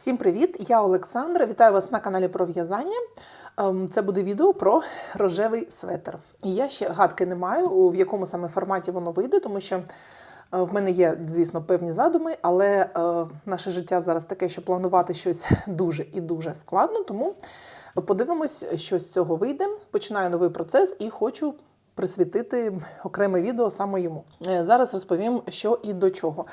Всім привіт! Я Олександра. Вітаю вас на каналі про в'язання. Ем, Це буде відео про рожевий светр. І я ще гадки не маю, в якому саме форматі воно вийде, тому що е, в мене є, звісно, певні задуми, але е, наше життя зараз таке, що планувати щось дуже і дуже складно. Тому подивимось, що з цього вийде. Починаю новий процес і хочу присвятити окреме відео саме йому. Е, Зараз розповім, що і до чого.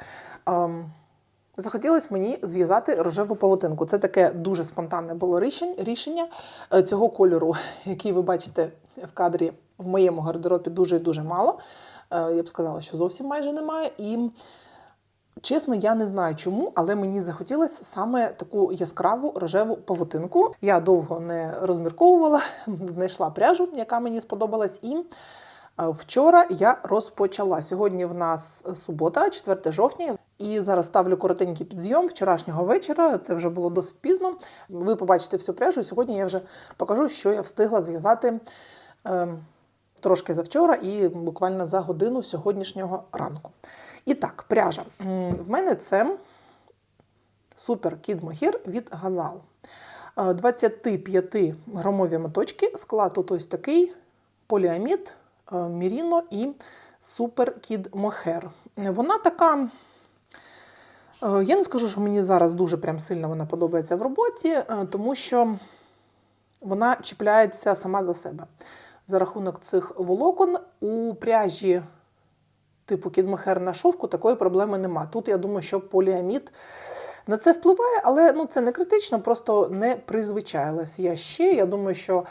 Захотілося мені зв'язати рожеву павутинку. Це таке дуже спонтанне було рішення Е, цього кольору, який ви бачите в кадрі в моєму гардеробі дуже і дуже мало. Е, Я б сказала, що зовсім майже немає. І чесно, я не знаю чому, але мені захотілося саме таку яскраву рожеву павутинку. Я довго не розмірковувала, знайшла пряжу, яка мені сподобалась. І Е, Вчора я розпочала. Сьогодні в нас субота, 4 жовтня. І зараз ставлю коротенький підзйом вчорашнього вечора. Це вже було досить пізно. Ви побачите всю пряжу. Сьогодні я вже покажу, що я встигла зв'язати е, трошки завчора і буквально за годину сьогоднішнього ранку. І так, пряжа. В мене це супер кід мохір від Газал. Е, 25 грамові моточки. Склад тут ось такий поліамід, е, міріно і супер кід мохер. Вона така. Е, Я не скажу, що мені зараз дуже прям сильно вона подобається в роботі, е, тому що вона чіпляється сама за себе. За рахунок цих волокон у пряжі типу кідмохер на шовку такої проблеми нема. Тут я думаю, що поліамід на це впливає, але ну, це не критично, просто не призвичаїлась я ще. Я думаю, що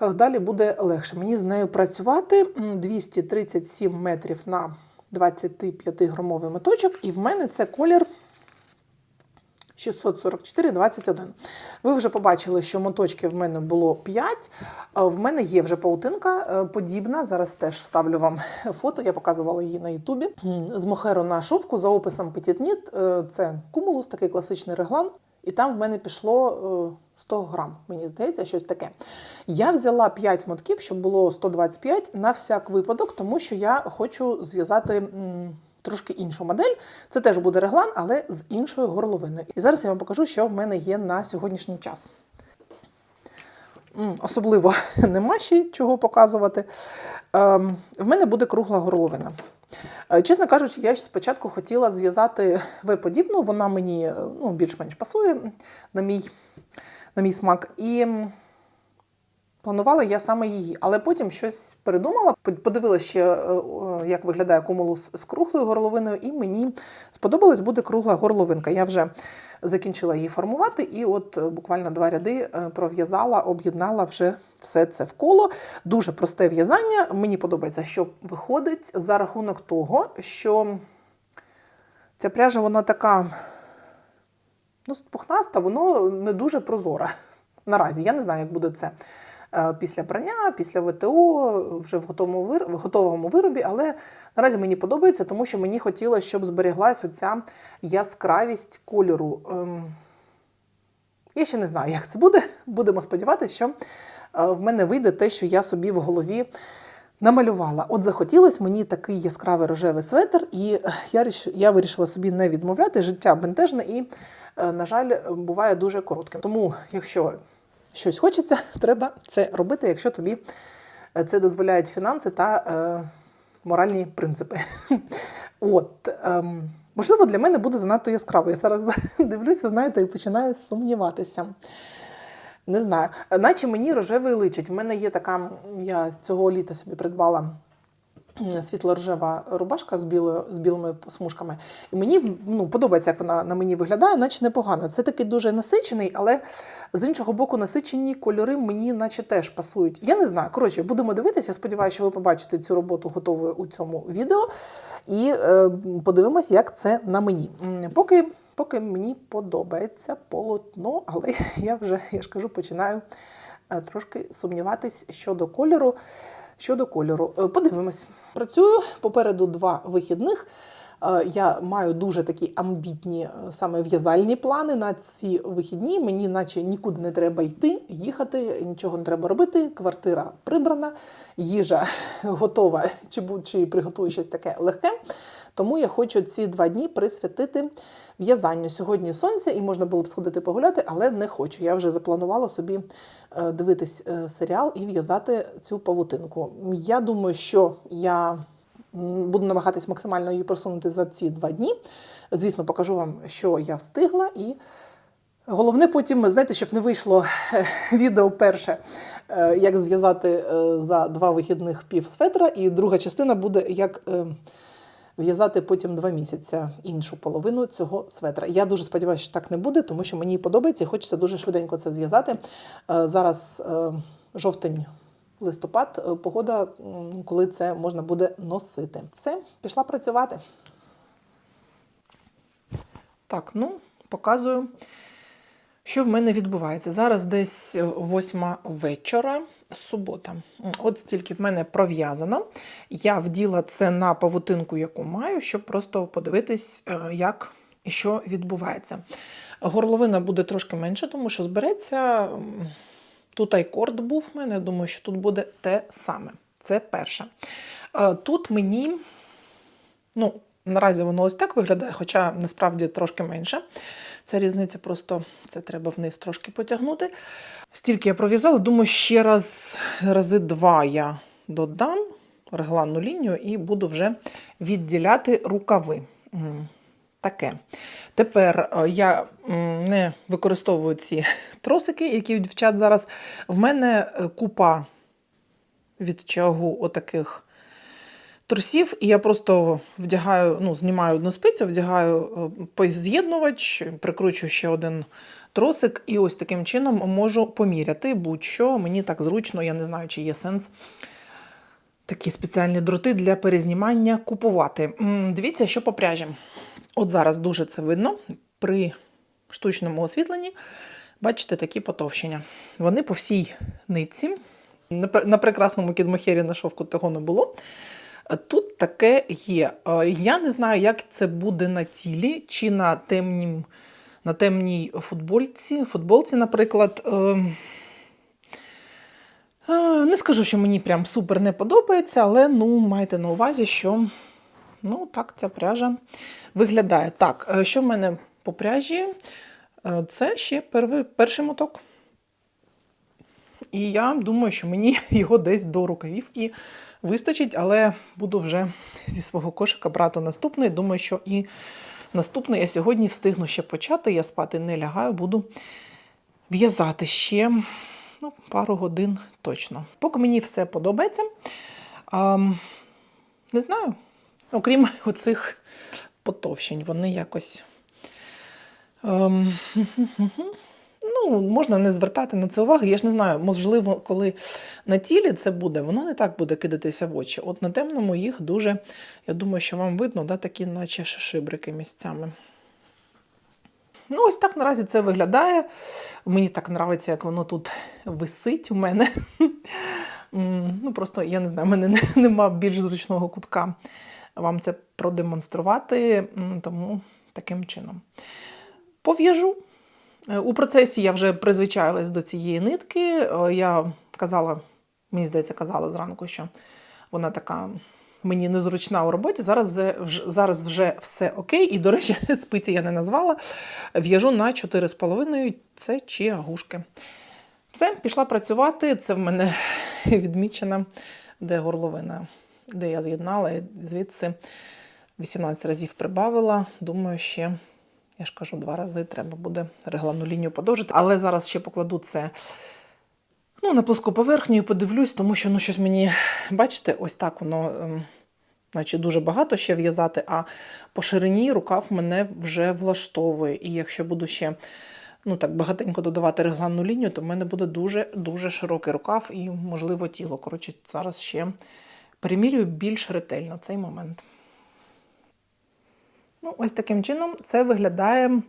е, далі буде легше. Мені з нею працювати 237 метрів на 25-грамовий моточок, і в мене це колір 644,21. Ви вже побачили, що моточків в мене було 5. В мене є вже паутинка е, подібна. Зараз теж вставлю вам фото. Я показувала її на Ютубі. З мохеру на шовку за описом. Е, Це кумулус, такий класичний реглан. І там в мене пішло е, 100 грам, мені здається, щось таке. Я взяла 5 мотків, щоб було 125 на всяк випадок, тому що я хочу зв'язати. Трошки іншу модель. Це теж буде реглан, але з іншою горловиною. І зараз я вам покажу, що в мене є на сьогоднішній час. Особливо нема ще чого показувати. Ем, в мене буде кругла горловина. Е, Чесно кажучи, я спочатку хотіла зв'язати В-подібну, вона мені е, ну, більш-менш пасує на мій, на мій смак. І планувала я саме її, але потім щось передумала, подивилася ще, е, е, як виглядає кумулус з круглою горловиною, і мені сподобалась буде кругла горловинка. Я вже закінчила її формувати, і от е, буквально два ряди пров'язала, об'єднала вже все це в коло. Дуже просте в'язання. Мені подобається, що виходить за рахунок того, що ця пряжа вона така ну, пухнаста, воно не дуже прозоре. Наразі я не знаю, як буде це після прання, після ВТО, вже в готовому, в готовому виробі, але наразі мені подобається, тому що мені хотілося, щоб зберіглась оця яскравість кольору. Ем, Я ще не знаю, як це буде. Будемо сподіватися, що е, в мене вийде те, що я собі в голові намалювала. От захотілося мені такий яскравий рожевий светр, і е, я, я вирішила собі не відмовляти. Життя бентежне і, е, на жаль, буває дуже коротким. Тому, якщо щось хочеться, треба це робити, якщо тобі е, це дозволяють фінанси та е, моральні принципи. От. Е, можливо, для мене буде занадто яскраво. Я зараз дивлюсь, ви знаєте, і починаю сумніватися. Не знаю. Наче мені рожевий личить. В мене є така, я цього літа собі придбала світло-рожева рубашка з, білою, з білими смужками. І мені ну, подобається, як вона на мені виглядає, наче непогано. Це такий дуже насичений, але з іншого боку, насичені кольори мені наче теж пасують. Я не знаю. Коротше, будемо дивитися. Сподіваюся, що ви побачите цю роботу готовою у цьому відео. І е, подивимось, як це на мені. Поки, поки мені подобається полотно, але я вже, я ж кажу, починаю е, трошки сумніватись щодо кольору. Щодо кольору, Е, подивимось. Працюю попереду два вихідних. Е, Я маю дуже такі амбітні е, саме в'язальні плани на ці вихідні. Мені наче нікуди не треба йти, їхати, нічого не треба робити. Квартира прибрана, їжа готова, чи, чи приготую щось таке легке. Тому я хочу ці два дні присвятити в'язанню. Сьогодні сонце, і можна було б сходити погуляти, але не хочу. Я вже запланувала собі е, дивитись е, серіал і в'язати цю павутинку. Я думаю, що я буду намагатись максимально її просунути за ці два дні. Звісно, покажу вам, що я встигла і. Головне потім, знаєте, щоб не вийшло е, відео перше, як зв'язати за два вихідних пів светра, і друга частина буде як в'язати потім два місяці іншу половину цього светра. Я дуже сподіваюся, що так не буде, тому що мені подобається і хочеться дуже швиденько це зв'язати. Е, Зараз е, жовтень. Листопад, е, погода, коли це можна буде носити. Все, пішла працювати. Так, ну, показую, що в мене відбувається. Зараз десь восьма вечора, субота. От стільки в мене пров'язано. Я вділа це на павутинку, яку маю, щоб просто подивитись, е, як і що відбувається. Горловина буде трошки менше, тому що збереться. Тут айкорд був в мене, думаю, що тут буде те саме. Це перше. Е, Тут мені, ну, наразі воно ось так виглядає, хоча насправді трошки менше. Ця різниця просто це треба вниз трошки потягнути. Стільки я пров'язала, думаю, ще раз, рази два я додам регланну лінію і буду вже відділяти рукави. Таке. Тепер е, я не використовую ці тросики, які у дівчат зараз. В мене е, купа від чагу отаких трусів, і я просто вдягаю, ну, знімаю одну спицю, вдягаю е, з'єднувач, прикручую ще один тросик, і ось таким чином можу поміряти будь-що. Мені так зручно, я не знаю, чи є сенс такі спеціальні дроти для перезнімання купувати. Дивіться, що по пряжі. От зараз дуже це видно при штучному освітленні. Бачите, такі потовщення. Вони по всій нитці. На прекрасному кідмохері на шовку того не було. Тут таке є. Е, Я не знаю, як це буде на тілі, чи на темнім, на темній футбольці, футболці, наприклад. Ем, е, Не скажу, що мені прям супер не подобається, але ну, майте на увазі, що ну, так ця пряжа виглядає. Так, е, що в мене по пряжі? Е, Це ще перший моток. І я думаю, що мені його десь до рукавів і вистачить, але буду вже зі свого кошика брати наступний. Думаю, що і наступний я сьогодні встигну ще почати. Я спати не лягаю, буду в'язати ще ну, пару годин точно. Поки мені все подобається. Ам, не знаю. Окрім оцих потовщень, вони якось. Ем, ну, можна не звертати на це уваги. Я ж не знаю, можливо, коли на тілі це буде, воно не так буде кидатися в очі. От на темному їх дуже, я думаю, що вам видно, да, такі, наче шибрики місцями. Ну, ось так наразі це виглядає. Мені так подобається, як воно тут висить у мене. Ну, просто я не знаю, в мене нема більш зручного кутка вам це продемонструвати, тому таким чином. Пов'яжу. Е, У процесі я вже призвичаїлась до цієї нитки. Е, Я казала, мені здається, казала зранку, що вона така мені незручна у роботі. Зараз, зараз вже все окей. І, до речі, спиці я не назвала. В'яжу на 4,5 це чиагушки. Все, пішла працювати. Це в мене відмічено, де горловина, де я з'єднала, звідси 18 разів прибавила. Думаю, ще, я ж кажу, два рази треба буде реглану лінію подовжити. Але зараз ще покладу це ну, на плоску поверхню і подивлюсь, тому що ну, щось мені, бачите, ось так воно. ем, Наче дуже багато ще в'язати, а по ширині рукав мене вже влаштовує. І якщо буду ще ну так багатенько додавати регланну лінію, то в мене буде дуже дуже широкий рукав і, можливо, тіло. Коротше, зараз ще перемірюю більш ретельно цей момент. Ну, ось таким чином це виглядає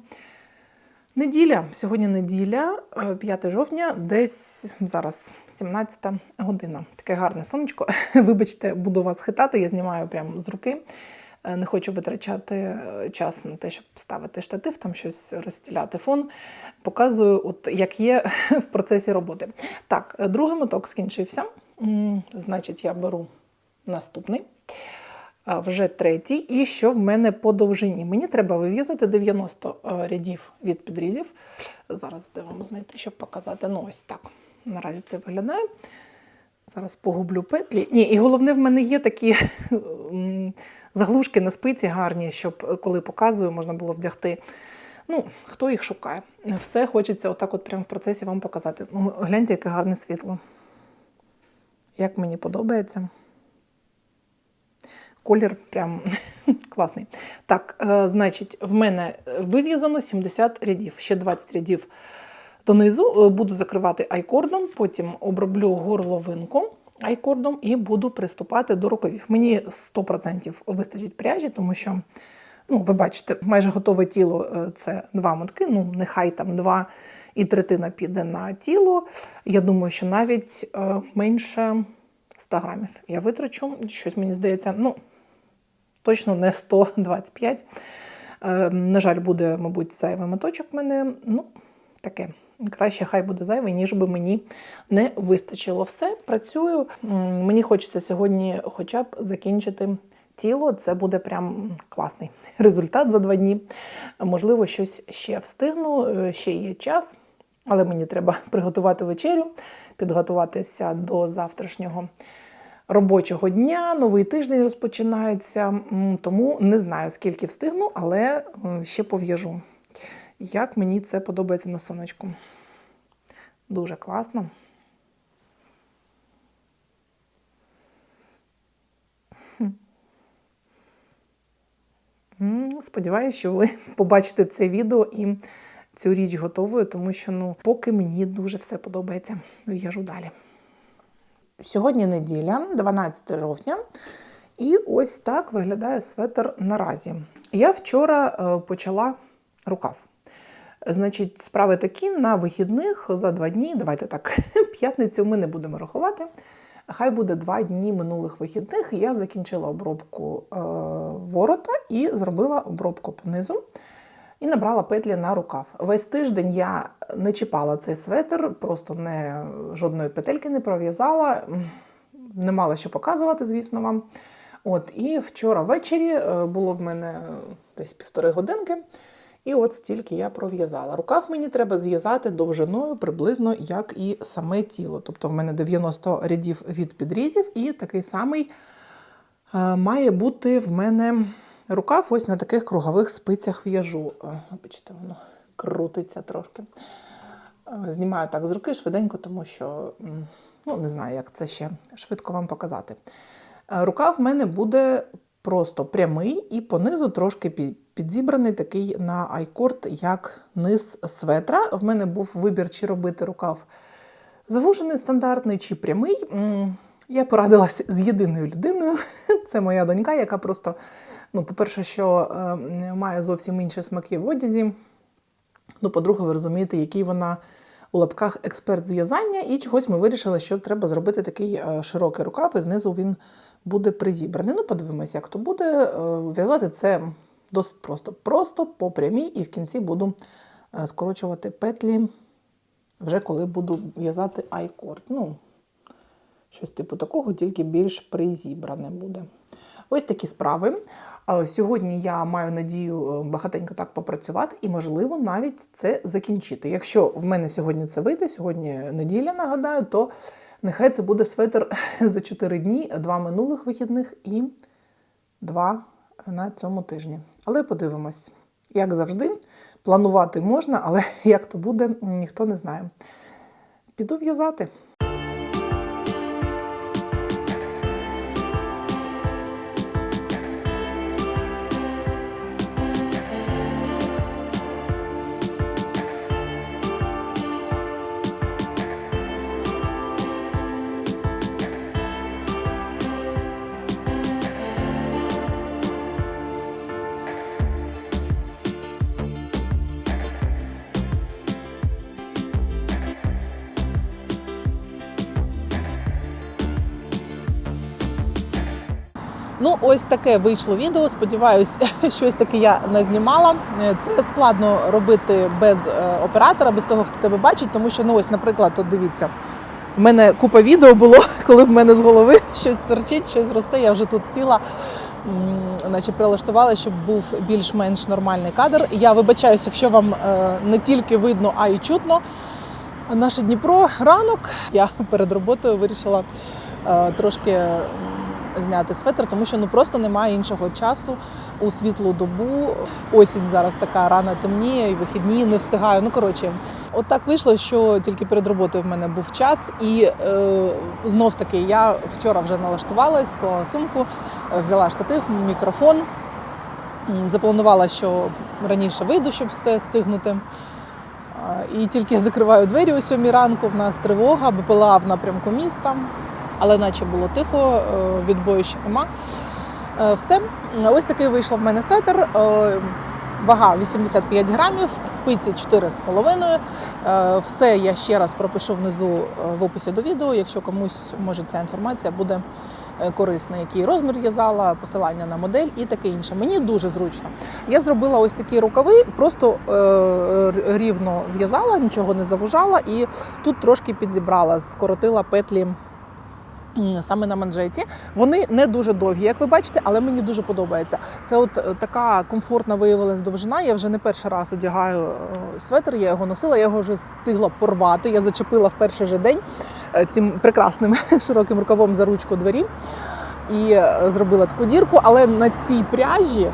неділя. Сьогодні неділя, е, 5 жовтня, десь зараз 17 година. Таке гарне сонечко. Вибачте, буду вас хитати, я знімаю прямо з руки. Е, Не хочу витрачати е, час на те, щоб ставити штатив, там щось розстіляти фон. Показую, от як є в процесі роботи. Так, е, другий моток скінчився. Значить, я беру наступний. Вже третій. І що в мене по довжині? Мені треба вив'язати 90 е, рядів від підрізів. Зараз де вам знайти, щоб показати. Ну, ось так. Наразі це виглядає. Зараз погублю петлі. Ні, і головне, в мене є такі заглушки на спиці гарні, щоб е, коли показую, можна було вдягти. Ну, хто їх шукає. Все хочеться отак от прямо в процесі вам показати. Ну, гляньте, яке гарне світло. Як мені подобається. Колір прям класний. Так, е, значить, в мене вив'язано 70 рядів, ще 20 рядів донизу. Е, Буду закривати айкордом, потім оброблю горловинку айкордом і буду приступати до рукавів. Мені 100% вистачить пряжі, тому що, ну, ви бачите, майже готове тіло е, це два мотки, ну, нехай там два і третина піде на тіло. Я думаю, що навіть менше 100 грамів я витрачу. Щось мені здається, ну, точно не 125. Е, на жаль, буде, мабуть, зайвий моточок в мене. Ну, таке. Краще хай буде зайвий, ніж би мені не вистачило. Все, працюю. Мені хочеться сьогодні хоча б закінчити тіло. Це буде прям класний результат за два дні. Можливо, щось ще встигну, е, ще є час, але мені треба приготувати вечерю, підготуватися до завтрашнього робочого дня, новий тиждень розпочинається, тому не знаю, скільки встигну, але е, ще пов'яжу. Як мені це подобається на сонечку. Дуже класно. Сподіваюся, що ви побачите це відео і цю річ готовою, тому що ну, поки мені дуже все подобається. В'яжу далі. Сьогодні неділя, 12 жовтня, і ось так виглядає светр наразі. Я вчора е, почала рукав. Значить, справи такі на вихідних за два дні. Давайте так, п'ятницю ми не будемо рахувати. Хай буде два дні минулих вихідних. Я закінчила обробку е, ворота і зробила обробку понизу. І набрала петлі на рукав. Весь тиждень я не чіпала цей светр, просто не, жодної петельки не пров'язала, не мала що показувати, звісно вам. От, і вчора ввечері е, було в мене десь півтори годинки, і от стільки я пров'язала. Рукав мені треба зв'язати довжиною приблизно як і саме тіло. Тобто в мене 90 рядів від підрізів, і такий самий е, має бути в мене рукав ось на таких кругових спицях в'яжу. Е, Бачите, воно крутиться трошки. Е, Знімаю так з руки швиденько, тому що ну, не знаю, як це ще швидко вам показати. Е, Рукав в мене буде просто прямий і понизу трошки підзібраний такий на айкорд, як низ светра. В мене був вибір, чи робити рукав завужений стандартний чи прямий. Я порадилася з єдиною людиною. Це моя донька, яка просто, ну, по-перше, що е, має зовсім інші смаки в одязі. Ну, по-друге, ви розумієте, який вона у лапках експерт з в'язання, і чогось ми вирішили, що треба зробити такий е, широкий рукав, і знизу він буде призібраний. Ну, подивимося, як то буде. Е, В'язати це досить просто. Просто по прямій, і в кінці буду скорочувати петлі, вже коли буду в'язати айкорд. Ну, щось типу такого, тільки більш призібране буде. Ось такі справи. Сьогодні я маю надію е, багатенько так попрацювати і, можливо, навіть це закінчити. Якщо в мене сьогодні це вийде, сьогодні неділя, нагадаю, то нехай це буде светр за 4 дні, два минулих вихідних і два на цьому тижні. Але подивимось. Як завжди, планувати можна, але як то буде, ніхто не знає. Піду в'язати. Ось таке вийшло відео. Сподіваюсь, щось таке я не знімала. Е, Це складно робити без е, оператора, без того, хто тебе бачить, тому що, ну ось, наприклад, от дивіться, в мене купа відео було, коли в мене з голови щось торчить, щось росте. Я вже тут сіла наче прилаштували, щоб був більш-менш нормальний кадр. Я вибачаюся, якщо вам е, не тільки видно, а й чутно. Наше Дніпро ранок. Я перед роботою вирішила трошки зняти светр, тому що ну просто немає іншого часу у світлу добу. Осінь зараз така рано темніє, і вихідні не встигаю. Ну коротше, от так вийшло, що тільки перед роботою в мене був час, і е, знов таки я вчора вже налаштувалась, склала сумку, е, взяла штатив, мікрофон. Запланувала, що раніше вийду, щоб все стигнути. І тільки закриваю двері о сьомій ранку. В нас тривога, БПЛА в напрямку міста, але наче було тихо, е, відбою ще нема. Е, Все. Ось такий вийшов в мене светр. Е, Вага 85 грамів, спиці 4,5. Е, Все я ще раз пропишу внизу в описі до відео, якщо комусь може ця інформація буде корисна, який розмір в'язала, посилання на модель і таке інше. Мені дуже зручно. Я зробила ось такі рукави, просто рівно в'язала, нічого не завужала, і тут трошки підзібрала, скоротила петлі. Саме на манжеті. Вони не дуже довгі, як ви бачите, але мені дуже подобається. Це от е, така комфортна виявилась довжина. Я вже не перший раз одягаю е, светр, я його носила, я його вже встигла порвати. Я зачепила в перший же день е, цим прекрасним широким рукавом за ручку двері і зробила таку дірку. Але на цій пряжі,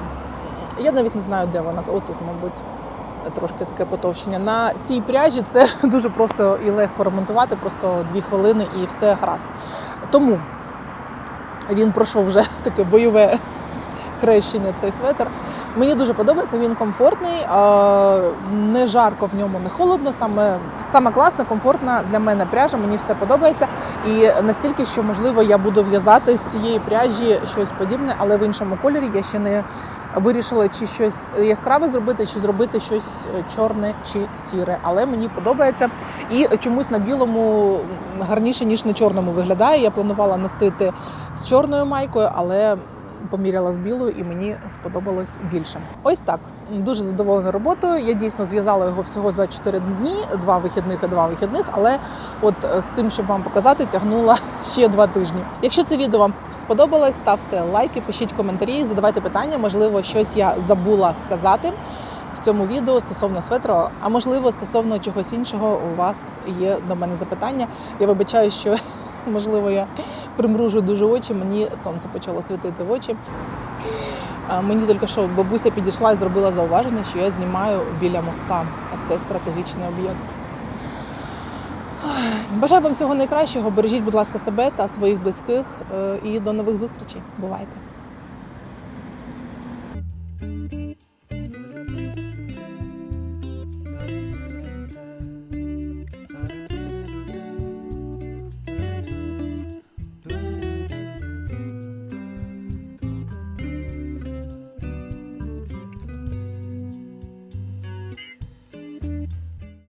я навіть не знаю, де вона. Отут, мабуть. Трошки таке потовщення. На цій пряжі це дуже просто і легко ремонтувати, просто дві хвилини і все гаразд. Тому він пройшов вже таке бойове хрещення, цей светр. Мені дуже подобається, він комфортний, не жарко в ньому, не холодно. Саме, саме класна, комфортна для мене пряжа, мені все подобається. І настільки, що можливо я буду в'язати з цієї пряжі щось подібне, але в іншому кольорі я ще не вирішила, чи щось яскраве зробити, чи зробити щось е, чорне чи сіре. Але мені подобається. І чомусь на білому гарніше, ніж на чорному виглядає. Я планувала носити з чорною майкою, але поміряла з білою і мені сподобалось більше. Ось так. Дуже задоволена роботою. Я дійсно зв'язала його всього за 4 дні, два вихідних і два вихідних, але от е, з тим, щоб вам показати, тягнула ще два тижні. Якщо це відео вам сподобалось, ставте лайки, пишіть коментарі, задавайте питання. Можливо, щось я забула сказати. В цьому відео стосовно светру, а можливо, стосовно чогось іншого, у вас є до мене запитання. Я вибачаю, що можливо я примружу дуже очі. Мені сонце почало світити в очі. Мені тільки що бабуся підійшла і зробила зауваження, що я знімаю біля моста, а це стратегічний об'єкт. Бажаю вам всього найкращого. Бережіть, будь ласка, себе та своїх близьких. е, І до нових зустрічей. Бувайте!